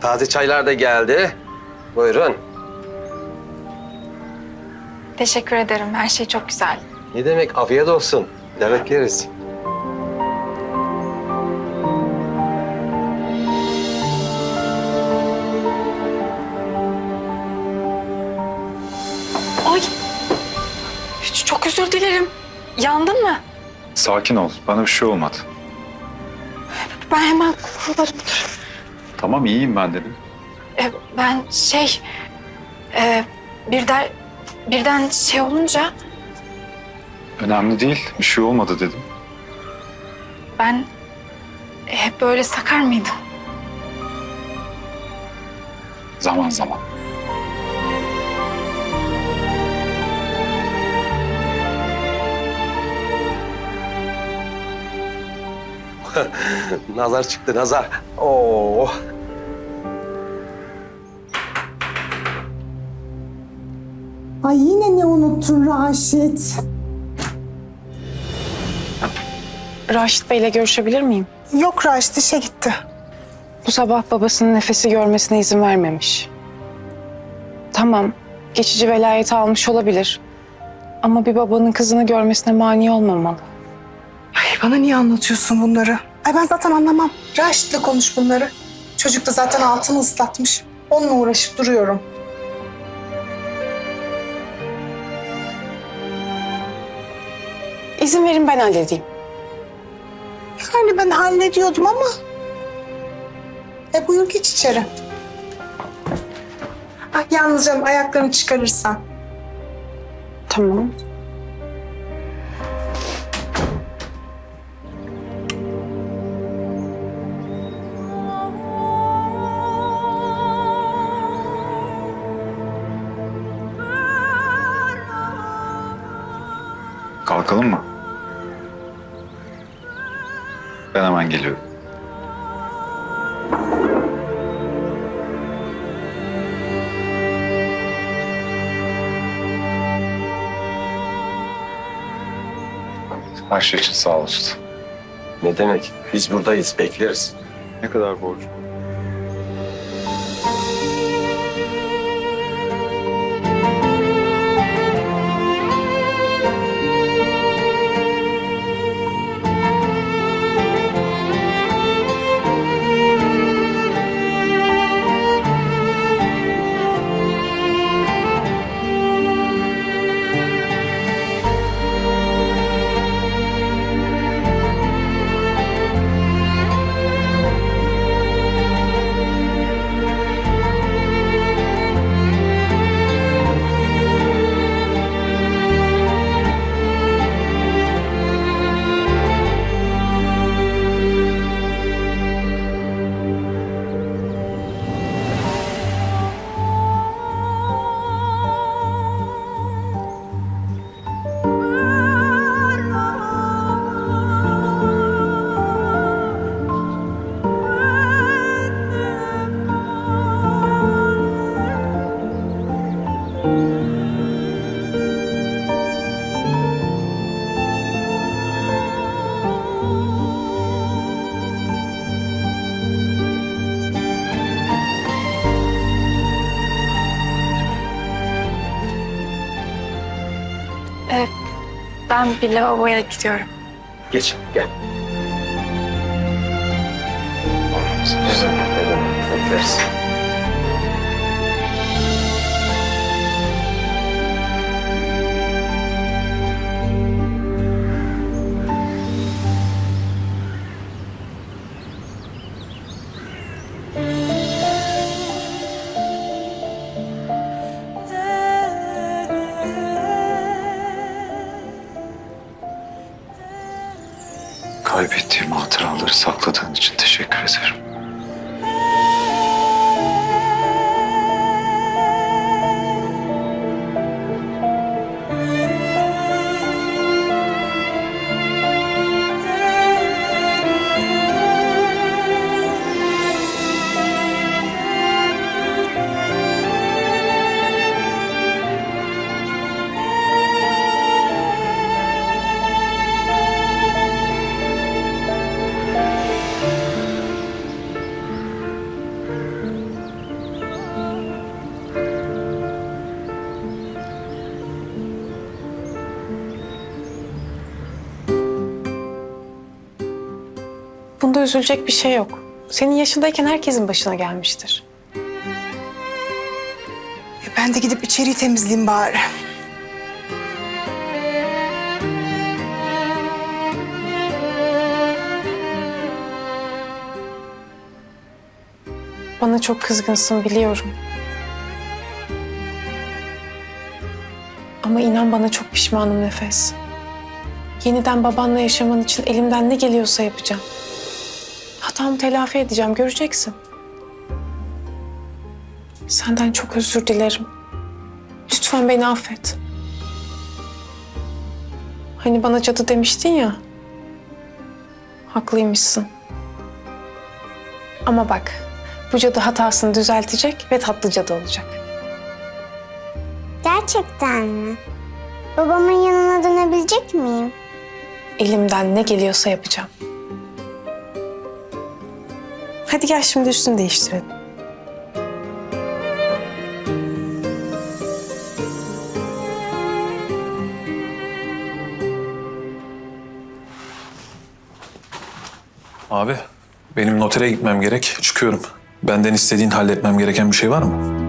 Taze çaylar da geldi. Buyurun. Teşekkür ederim. Her şey çok güzel. Ne demek afiyet olsun. Demek yeriz. Ay! Ç- Çok özür dilerim. Yandın mı? Sakin ol. Bana bir şey olmadı. Ben hemen kullarım. Dur. Tamam iyiyim ben dedim. E, ben şey... E, birden, birden şey olunca Önemli değil. Bir şey olmadı dedim. ben hep böyle sakar mıydım? Zaman zaman. Nazar çıktı nazar. Oo. Ay yine ne unuttun Raşit? Raşit Bey'le görüşebilir miyim? Yok Raşit işe gitti. Bu sabah babasının nefesi görmesine izin vermemiş. Tamam, geçici velayeti almış olabilir. Ama bir babanın kızını görmesine mani olmamalı. Ay bana niye anlatıyorsun bunları? Ay ben zaten anlamam. Raşit'le konuş bunları. Çocuk da zaten altını ıslatmış. Onunla uğraşıp duruyorum. İzin verin ben halledeyim. Yani ben hallediyordum ama... E buyur geç içeri. Ah yalnız canım ayaklarını çıkarırsan. Tamam. Kalkalım mı? Ben hemen geliyorum. Her şey için sağ ol usta. Ne demek? Biz buradayız, bekleriz. Ne kadar borcum? Ben bir lavaboya gidiyorum. Geç, gel. Güzel, bekleriz. Kaybettiğim hatıraları sakladığın için teşekkür ederim. Bunda üzülecek bir şey yok. Senin yaşındayken herkesin başına gelmiştir. E, ben de gidip içeriği temizleyeyim bari. Bana çok kızgınsın biliyorum. Ama inan bana çok pişmanım Nefes. Yeniden babanla yaşaman için elimden ne geliyorsa yapacağım. Hatamı telafi edeceğim, göreceksin. Senden çok özür dilerim. Lütfen beni affet. Hani bana cadı demiştin ya. Haklıymışsın. Ama bak, bu cadı hatasını düzeltecek ve tatlı cadı olacak. Gerçekten mi? Babamın yanına dönebilecek miyim? Elimden ne geliyorsa yapacağım. Hadi gel şimdi üstünü değiştirelim. Abi, benim notere gitmem gerek. Çıkıyorum. Benden istediğin halletmem gereken bir şey var mı?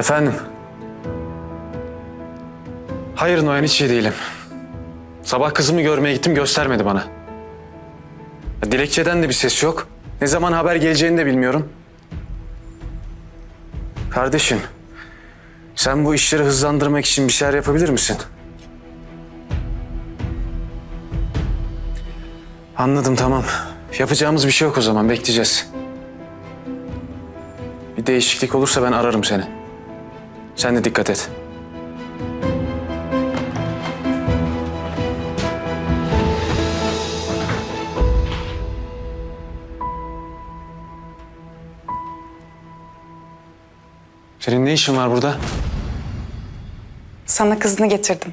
Efendim? Hayır Noyan hiç iyi değilim. Sabah kızımı görmeye gittim göstermedi bana. Dilekçeden de bir ses yok. Ne zaman haber geleceğini de bilmiyorum. Kardeşim, sen bu işleri hızlandırmak için bir şeyler yapabilir misin? Anladım tamam. Yapacağımız bir şey yok o zaman bekleyeceğiz. Bir değişiklik olursa ben ararım seni. Sen de dikkat et. Senin ne işin var burada? Sana kızını getirdim.